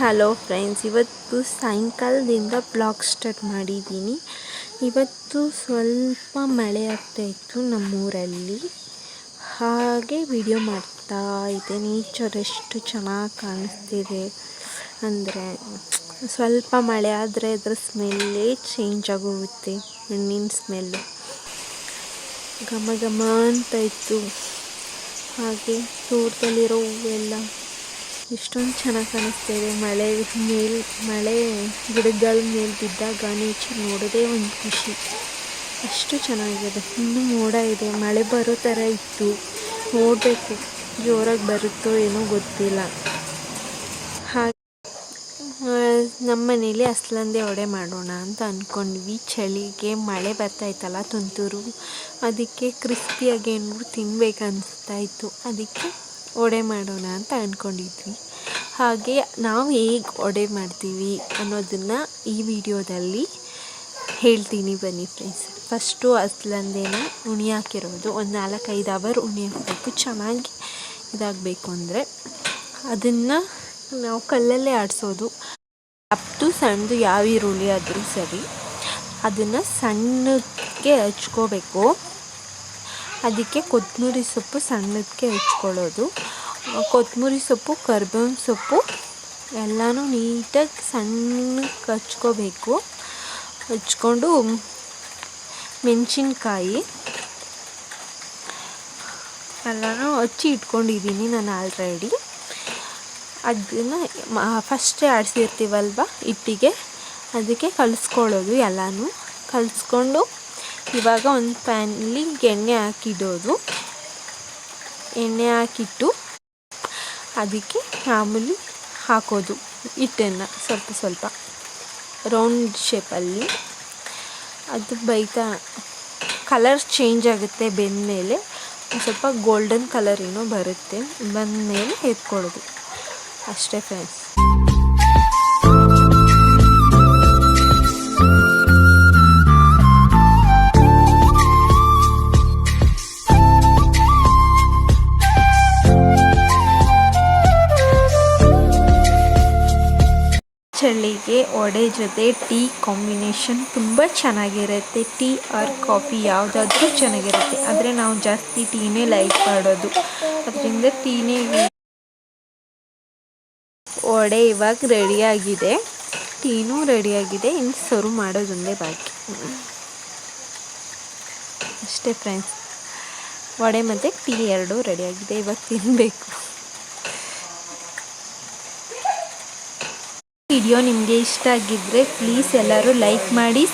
Hello friends, ಇವತ್ತು ಸಾಯಂಕಾಲದಿಂದ blog start ಮಾಡಿದ್ದೀನಿ. ಇವತ್ತು ಸ್ವಲ್ಪ ಮಳೆ ಆಗ್ತಾ ಇತ್ತು ನಮ್ಮೂರಲ್ಲಿ. ಹಾಗೆ ವಿಡಿಯೋ ಮಾಡ್ತಾ ಇದೆ ನೇಚರ್ ಎಷ್ಟು ಚೆನ್ನಾಗಿ ಕಾಣಿಸ್ತಿದೆ ಅಂದರೆ ಸ್ವಲ್ಪ ಮಳೆ ಆದರೆ ಅದರ ಸ್ಮೆಲ್ಲೇ ಚೇಂಜ್ ಆಗೋಗುತ್ತೆ, ಹಣ್ಣಿನ ಸ್ಮೆಲ್ಲು ಘಮ ಘಮ ಅಂತ ಇತ್ತು. ಹಾಗೆ ತೋಟದಲ್ಲಿರೋ ಹೂವೆಲ್ಲ ಎಷ್ಟೊಂದು ಚೆನ್ನಾಗಿ ಕಾಣಿಸ್ತಾ ಇದೆ. ಮಳೆ ಮೇಲ್, ಮಳೆ ಗಿಡಗಳ ಮೇಲೆ ಬಿದ್ದಾಗ ನೇಚರ್ ನೋಡೋದೇ ಒಂದು ಖುಷಿ. ಅಷ್ಟು ಚೆನ್ನಾಗಿದೆ. ಇನ್ನೂ ಮೋಡ ಇದೆ. ಮಳೆ ಬರೋ ಥರ ಇತ್ತು. ನೋಡಬೇಕು ಜೋರಾಗಿ ಬರುತ್ತೋ ಏನೋ ಗೊತ್ತಿಲ್ಲ. ಹಾಗೆ ನಮ್ಮ ಮನೇಲಿ ಅಸ್ಲಂದೇ ವಡೆ ಮಾಡೋಣ ಅಂತ ಅಂದ್ಕೊಂಡ್ವಿ ಚಳಿಗೆ ಮಳೆ ಬರ್ತಾಯಿತ್ತಲ್ಲ ತುಂತುರು. ಅದಕ್ಕೆ ಕ್ರಿಸ್ಪಿಯಾಗಿ ಏನಾದ್ರು ತಿನ್ಬೇಕು ಇತ್ತು. ಅದಕ್ಕೆ ಒಡೆ ಮಾಡೋಣ ಅಂತ ಅಂದ್ಕೊಂಡಿದ್ವಿ ಹಾಗೆ ನಾವು ಹೇಗೆ ಒಡೆ ಮಾಡ್ತೀವಿ ಅನ್ನೋದನ್ನು ಈ ವಿಡಿಯೋದಲ್ಲಿ ಹೇಳ್ತೀನಿ ಬನ್ನಿ ಫ್ರೆಂಡ್ಸ್ ಫಸ್ಟು ಅಸ್ಲಂದೇನ ಉಣಿ ಹಾಕಿರೋದು. ಒಂದು ನಾಲ್ಕೈದು ಅವರ್ ಉಣಿ ಹಾಕಬೇಕು. ಚೆನ್ನಾಗಿ ಇದಾಗಬೇಕು ಅಂದರೆ ಅದನ್ನು ನಾವು ಕಲ್ಲಲ್ಲೇ ಆಡಿಸೋದು. ಅಪ್ಟು ಸಣ್ಣದು ಯಾವ ಈರುಳ್ಳಿ ಆದರೂ ಸರಿ ಅದನ್ನು ಸಣ್ಣಕ್ಕೆ ಹಚ್ಕೋಬೇಕು. ಅದಕ್ಕೆ ಕೊತ್ತಂಬರಿ ಸೊಪ್ಪು ಸಣ್ಣಕ್ಕೆ ಹೆಚ್ಕೊಳ್ಳೋದು. ಕೊತ್ತಂಬರಿ ಸೊಪ್ಪು, ಕರ್ಬೇವಿನ ಸೊಪ್ಪು ಎಲ್ಲನೂ ನೀಟಾಗಿ ಸಣ್ಣಕ್ಕೆ ಹಚ್ಕೋಬೇಕು. ಹಚ್ಕೊಂಡು ಮೆಣಸಿನ್ಕಾಯಿ ಎಲ್ಲನೂ ಹಚ್ಚಿ ಇಟ್ಕೊಂಡಿದ್ದೀನಿ ನಾನು ಆಲ್ರೆಡಿ. ಅದನ್ನು ಫಸ್ಟೇ ಆಡಿಸಿರ್ತೀವಲ್ವ ಹಿಟ್ಟಿಗೆ? ಅದಕ್ಕೆ ಕಲಿಸ್ಕೊಳ್ಳೋದು ಎಲ್ಲನೂ. ಕಲಿಸ್ಕೊಂಡು ಇವಾಗ ಒಂದು ಪ್ಯಾನಲ್ಲಿ ಎಣ್ಣೆ ಹಾಕಿಡೋದು. ಎಣ್ಣೆ ಹಾಕಿಟ್ಟು ಅದಕ್ಕೆ ಮಾಮೂಲಿ ಹಾಕೋದು ಹಿಟ್ಟನ್ನು ಸ್ವಲ್ಪ ಸ್ವಲ್ಪ ರೌಂಡ್ ಶೇಪಲ್ಲಿ ಅದು ಬೈತಾ ಕಲರ್ ಚೇಂಜ್ ಆಗುತ್ತೆ ಬೆಂದಮೇಲೆ ಸ್ವಲ್ಪ ಗೋಲ್ಡನ್ ಕಲರ್ ಏನೋ ಬರುತ್ತೆ, ಬಂದಮೇಲೆ ಎತ್ಕೊಳ್ಳೋದು. ಅಷ್ಟೇ ಫ್ರೆಂಡ್ಸ್ ಚಳಿಗೆ ವಡೆ ಜೊತೆ ಟೀ ಕಾಂಬಿನೇಷನ್ ತುಂಬ ಚೆನ್ನಾಗಿರುತ್ತೆ. ಟೀ ಆರ್ ಕಾಫಿ ಯಾವುದಾದ್ರೂ ಚೆನ್ನಾಗಿರುತ್ತೆ. ಆದರೆ ನಾವು ಜಾಸ್ತಿ ಟೀನೇ ಲೈಕ್ ಮಾಡೋದು. ಅದರಿಂದ ಟೀನೇ ವಡೆ ಇವಾಗ ರೆಡಿಯಾಗಿದೆ. ಟೀನೂ ರೆಡಿಯಾಗಿದೆ. ಇನ್ನು ಸರ್ವ್ ಮಾಡೋದೊಂದೇ ಬಾಕಿ. ಅಷ್ಟೇ ಫ್ರೆಂಡ್ಸ್. ವಡೆ ಮತ್ತು ಟೀ ಎರಡೂ ರೆಡಿಯಾಗಿದೆ. ಇವಾಗ ತಿನ್ನಬೇಕು ವಿಡಿಯೋ ನಿಮಗೆ ಇಷ್ಟ ಆಗಿದ್ದರೆ ಪ್ಲೀಸ್ ಎಲ್ಲರೂ ಲೈಕ್ ಮಾಡಿ